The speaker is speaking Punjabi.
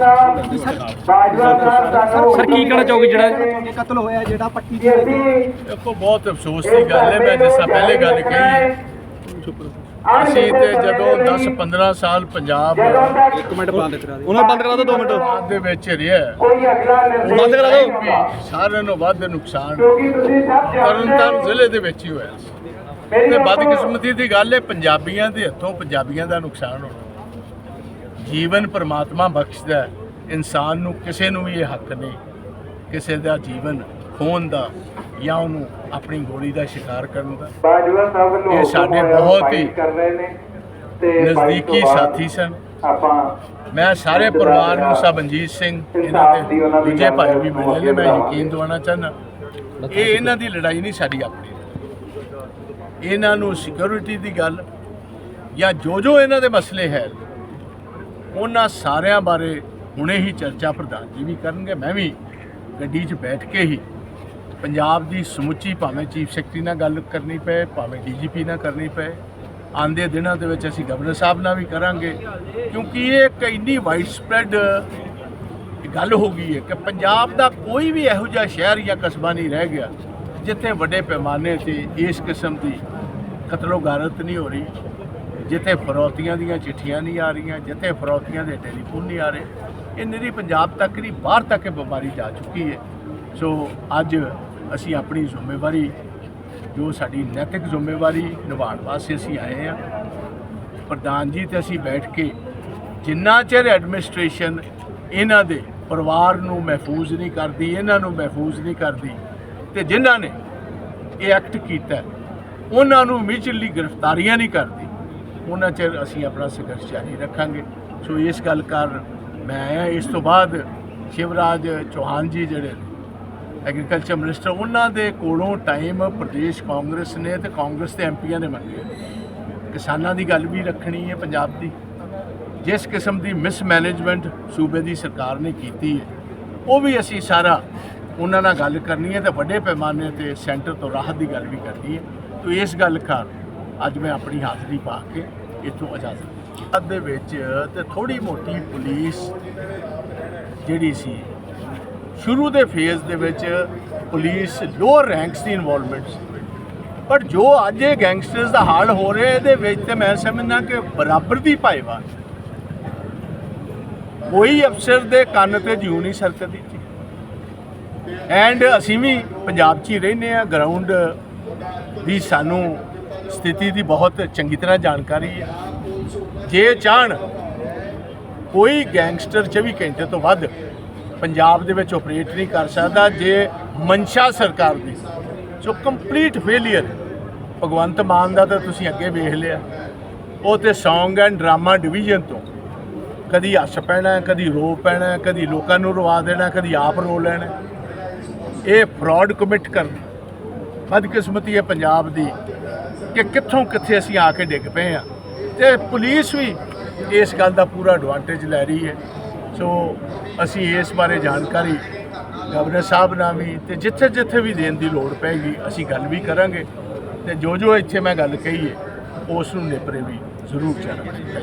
ਸਰ, ਕੀ ਕਹਿਣਾ ਚਾਹੋਗੇ ਜਿਹੜਾ- ਇਹ ਕਤਲ ਹੋਇਆ ਜਿਹੜਾ ਪੱਟੀ ਕਿ ਅਸੀਂ ਦੇਖੋ ਬਹੁਤ ਅਫਸੋਸ ਦੀ ਗੱਲ ਹੈ। ਮੈਂ ਜਿਸ ਤਰ੍ਹਾਂ ਪਹਿਲੇ ਗੱਲ ਕਹੀ ਅਸੀਂ ਤੇ ਜਦੋਂ 10 15 ਸਾਲ ਪੰਜਾਬ ਇੱਕ ਮਿੰਟ ਬੰਦ ਕਰਾ ਦੇ ਉਹਨਾਂ ਨੂੰ ਬੰਦ ਕਰਾ ਦਿਓ 2 ਮਿੰਟ। ਬਾਅਦ ਦੇ ਵਿੱਚ ਰਿਹਾ ਕੋਈ ਅਗਲਾ ਨਿਰਦੇਸ਼ ਬੰਦ ਕਰਾ ਦਿਓ। ਸਾਰਿਆਂ ਨੂੰ ਵੱਧ ਨੁਕਸਾਨ ਕਿਉਂਕਿ ਤੁਸੀਂ ਸਭ ਜਾਣਦੇ ਤਰਨਤਾਰਨ ਹੋ ਜ਼ਿਲ੍ਹੇ ਦੇ ਵਿੱਚ ਹੀ ਹੋਇਆ ਤੇ ਬਦਕਿਸਮਤੀ ਦੀ ਗੱਲ ਹੈ। ਪੰਜਾਬੀਆਂ ਦੇ ਹੱਥੋਂ ਪੰਜਾਬੀਆਂ ਦਾ ਨੁਕਸਾਨ ਹੋਣਾ। ਜੀਵਨ ਪਰਮਾਤਮਾ ਬਖਸ਼ਦਾ ਹੈ। ਇਨਸਾਨ ਨੂੰ ਕਿਸੇ ਨੂੰ ਵੀ ਇਹ ਹੱਕ ਨਹੀਂ। ਕਿਸੇ ਦਾ ਜੀਵਨ ਖੋਣ ਦਾ ਜਾਂ ਉਹਨੂੰ ਆਪਣੀ ਗੋਲੀ ਦਾ ਸ਼ਿਕਾਰ ਕਰਨ ਦਾ। ਬਾਜਵਾ ਸਾਹਿਬ ਨੂੰ ਇਹ ਸਾਡੇ ਬਹੁਤ ਹੀ ਕਰ ਰਹੇ ਨੇ ਤੇ ਨਜ਼ਦੀਕੀ ਸਾਥੀ ਸਨ। ਆਪਾਂ ਮੈਂ ਸਾਰੇ ਪਰਿਵਾਰ ਨੂੰ ਸਬਨਜੀਤ ਸਿੰਘ ਇਹਨਾਂ ਦੇ ਦੂਜੇ ਭਾਈ ਵੀ ਮਿਲੇ ਨੇ ਮੈਂ ਯਕੀਨ ਦਿਵਾਉਣਾ ਚਾਹੁੰਦਾ। ਇਹ ਇਹਨਾਂ ਦੀ ਲੜਾਈ ਨਹੀਂ ਸਾਡੀ ਆਪਣੀ। ਇਹਨਾਂ ਨੂੰ ਸਿਕਿਉਰਿਟੀ ਦੀ ਗੱਲ ਜਾਂ ਜੋ ਜੋ ਇਹਨਾਂ ਦੇ ਮਸਲੇ ਹੈ ਉਹਨਾਂ ਸਾਰਿਆਂ ਬਾਰੇ ਹੁਣੇ ਹੀ ਚਰਚਾ ਪ੍ਰਧਾਨ ਜੀ ਵੀ ਕਰਨਗੇ। ਮੈਂ ਵੀ ਗੱਡੀ 'ਚ ਬੈਠ ਕੇ ਹੀ ਪੰਜਾਬ ਦੀ ਸਮੁੱਚੀ ਭਾਵੇਂ ਚੀਫ ਸੈਕਟਰੀ ਨਾਲ ਗੱਲ ਕਰਨੀ ਪਏ, ਭਾਵੇਂ ਡੀਜੀਪੀ ਨਾਲ ਕਰਨੀ ਪਏ ਆਂਦੇ ਦਿਨਾਂ ਦੇ ਵਿੱਚ ਅਸੀਂ ਗਵਰਨਰ ਸਾਹਿਬ ਨਾਲ ਵੀ ਕਰਾਂਗੇ, ਕਿਉਂਕਿ ਇਹ ਇੱਕ ਇੰਨੀ ਵਾਈਡ ਸਪਰੈਡ ਗੱਲ ਹੋ ਗਈ ਹੈ ਕਿ ਪੰਜਾਬ ਦਾ ਕੋਈ ਵੀ ਇਹੋ ਜਿਹਾ ਸ਼ਹਿਰ ਜਾਂ ਕਸਬਾ ਨਹੀਂ ਰਹਿ ਗਿਆ, ਜਿੱਥੇ ਵੱਡੇ ਪੈਮਾਨੇ ਤੇ ਇਸ ਕਿਸਮ ਦੀ ਕਤਲੋ ਗਾਰਤ ਨਹੀਂ ਹੋ ਰਹੀ। ਜਿੱਥੇ ਫਰੌਤੀਆਂ ਦੀਆਂ ਚਿੱਠੀਆਂ ਨਹੀਂ ਆ ਰਹੀਆਂ, ਜਿੱਥੇ ਫਰੌਤੀਆਂ ਦੇ ਟੈਲੀਫੋਨ ਨਹੀਂ ਆ ਰਹੇ, ਇਹ ਨਿਰੀ ਪੰਜਾਬ ਤੱਕ ਨਹੀਂ, ਬਾਹਰ ਤੱਕ ਇਹ ਬਿਮਾਰੀ ਜਾ ਚੁੱਕੀ ਹੈ। ਸੋ ਅੱਜ ਅਸੀਂ ਆਪਣੀ ਜ਼ਿੰਮੇਵਾਰੀ, ਜੋ ਸਾਡੀ ਨੈਤਿਕ ਜ਼ਿੰਮੇਵਾਰੀ ਨਿਭਾਉਣ ਵਾਸਤੇ ਅਸੀਂ ਆਏ ਹਾਂ, ਪ੍ਰਧਾਨ ਜੀ ਤੇ ਅਸੀਂ ਬੈਠ ਕੇ ਜਿੰਨਾ ਚਿਰ ਐਡਮਿਨਿਸਟ੍ਰੇਸ਼ਨ ਇਹਨਾਂ ਦੇ ਪਰਿਵਾਰ ਨੂੰ ਮਹਿਫੂਜ਼ ਨਹੀਂ ਕਰਦੀ, ਇਹਨਾਂ ਨੂੰ ਮਹਿਫੂਜ਼ ਨਹੀਂ ਕਰਦੀ, ਤੇ ਜਿਨ੍ਹਾਂ ਨੇ ਇਹ ਐਕਟ ਕੀਤਾ, ਉਹਨਾਂ ਨੂੰ ਇਮੀਡੀਏਟਲੀ ਗ੍ਰਿਫਤਾਰੀਆਂ ਨਹੀਂ ਕਰਦੀ ਉਹਨਾਂ ਚਿਰ ਅਸੀਂ ਆਪਣਾ ਸੰਘਰਸ਼ ਜਾਰੀ ਰੱਖਾਂਗੇ। ਸੋ ਇਸ ਗੱਲ ਕਰ ਮੈਂ ਆਇਆ। ਇਸ ਤੋਂ ਬਾਅਦ ਸ਼ਿਵਰਾਜ ਚੌਹਾਨ ਜੀ ਜਿਹੜੇ ਐਗਰੀਕਲਚਰ ਮਿਨਿਸਟਰ ਉਹਨਾਂ ਦੇ ਕੋਲੋਂ ਟਾਈਮ ਪ੍ਰਦੇਸ਼ ਕਾਂਗਰਸ ਨੇ ਤੇ ਕਾਂਗਰਸ ਦੇ ਐਮਪੀਆਂ ਨੇ ਮੰਗੇ ਕਿਸਾਨਾਂ ਦੀ ਗੱਲ ਵੀ ਰੱਖਣੀ ਹੈ ਪੰਜਾਬ ਦੀ। ਜਿਸ ਕਿਸਮ ਦੀ ਮਿਸਮੈਨੇਜਮੈਂਟ ਸੂਬੇ ਦੀ ਸਰਕਾਰ ਨੇ ਕੀਤੀ ਹੈ, ਉਹ ਵੀ ਅਸੀਂ ਸਾਰਾ ਉਹਨਾਂ ਨਾਲ ਗੱਲ ਕਰਨੀ ਹੈ ਤੇ ਵੱਡੇ ਪੈਮਾਨੇ ਤੇ ਸੈਂਟਰ ਤੋਂ ਰਾਹਤ ਦੀ ਗੱਲ ਵੀ ਕਰਨੀ ਹੈ। ਤੋ ਇਸ ਗੱਲ ਕਰ ਅੱਜ ਮੈਂ ਆਪਣੀ ਹਾਜ਼ਰੀ ਪਾ ਕੇ ਇੱਥੋਂ ਇਜਾਜ਼ਤ ਅੱਧ ਦੇ ਵਿੱਚ ਤੇ ਥੋੜੀ ਮੋਟੀ ਪੁਲਿਸ ਜਿਹੜੀ ਸੀ, ਸ਼ੁਰੂ ਦੇ ਫੇਜ਼ ਦੇ ਵਿੱਚ ਪੁਲਿਸ ਲੋਅਰ ਰੈਂਕਸ ਦੀ ਇਨਵੋਲਵਮੈਂਟ ਸੀ। ਪਰ ਜੋ ਅੱਜ ਇਹ ਗੈਂਗਸਟਰਸ ਦਾ ਹਾਲ ਹੋ ਰਿਹਾ, ਇਹਦੇ ਵਿੱਚ ਤੇ ਮੈਂ ਸਮਝਦਾ ਕਿ ਬਰਾਬਰ ਦੀ ਭਾਈਵਾਲ। ਕੋਈ ਅਫਸਰ ਦੇ ਕੰਨ ਤੇ ਜਿਉ ਨਹੀਂ ਸਰਕਦੀ ਐਂਡ ਅਸੀਂ ਵੀ ਪੰਜਾਬ 'ਚ ਹੀ ਰਹਿੰਦੇ ਆ ਗਰਾਊਂਡ ਦੀ ਸਾਨੂੰ ਸਥਿਤੀ ਦੀ ਬਹੁਤ ਚੰਗੀ ਤਰ੍ਹਾਂ ਜਾਣਕਾਰੀ ਹੈ। ਜੇ ਚਾਹਣ ਕੋਈ ਗੈਂਗਸਟਰ 24 ਘੰਟੇ ਤੋਂ ਵੱਧ ਪੰਜਾਬ ਦੇ ਵਿੱਚ ਆਪਰੇਟ ਨਹੀਂ ਕਰ ਸਕਦਾ, ਜੇ ਮਨਸ਼ਾ ਸਰਕਾਰ ਦੀ, ਜੋ ਕੰਪਲੀਟ ਫੇਲਿਅਰ ਭਗਵੰਤ ਮਾਨ ਦਾ ਤਾਂ ਤੁਸੀਂ ਅੱਗੇ ਵੇਖ ਲਿਆ। ਉਹ ਤੇ ਸੌਂਗ ਐਂਡ ਡਰਾਮਾ ਡਿਵੀਜ਼ਨ ਤੋਂ ਕਦੀ ਹੱਸ ਪੈਣਾ, ਕਦੀ ਰੋ ਪੈਣਾ, ਕਦੀ ਲੋਕਾਂ ਨੂੰ ਰਵਾ ਦੇਣਾ, ਕਦੀ ਆਪ ਰੋ ਲੈਣਾ। ਇਹ ਫਰਾਡ ਕਮਿਟ ਕਰਨਾ। ਬਦਕਿਸਮਤੀ ਹੈ ਪੰਜਾਬ ਦੀ। ਕਿ ਕਿੱਥੋਂ ਕਿੱਥੇ ਅਸੀਂ ਆ ਕੇ ਡਿੱਗ ਪਏ ਆ ਤੇ ਪੁਲਿਸ ਵੀ ਇਸ ਗੱਲ ਦਾ ਪੂਰਾ ਐਡਵਾਂਟੇਜ ਲੈ ਰਹੀ ਹੈ। ਸੋ ਅਸੀਂ ਇਸ ਬਾਰੇ ਜਾਣਕਾਰੀ ਗਵਰਨਰ ਸਾਹਿਬ ਨਾਲ ਵੀ ਤੇ ਜਿੱਥੇ ਜਿੱਥੇ ਵੀ ਦੇਣ ਦੀ ਲੋੜ ਪੈਗੀ, ਅਸੀਂ ਗੱਲ ਵੀ ਕਰਾਂਗੇ। ਤੇ ਜੋ ਜੋ ਇੱਥੇ ਮੈਂ ਗੱਲ ਕਹੀ ਹੈ, ਉਸ ਨੂੰ ਨੇਪਰੇ ਵੀ ਜ਼ਰੂਰ ਚਾਹਾਂਗੇ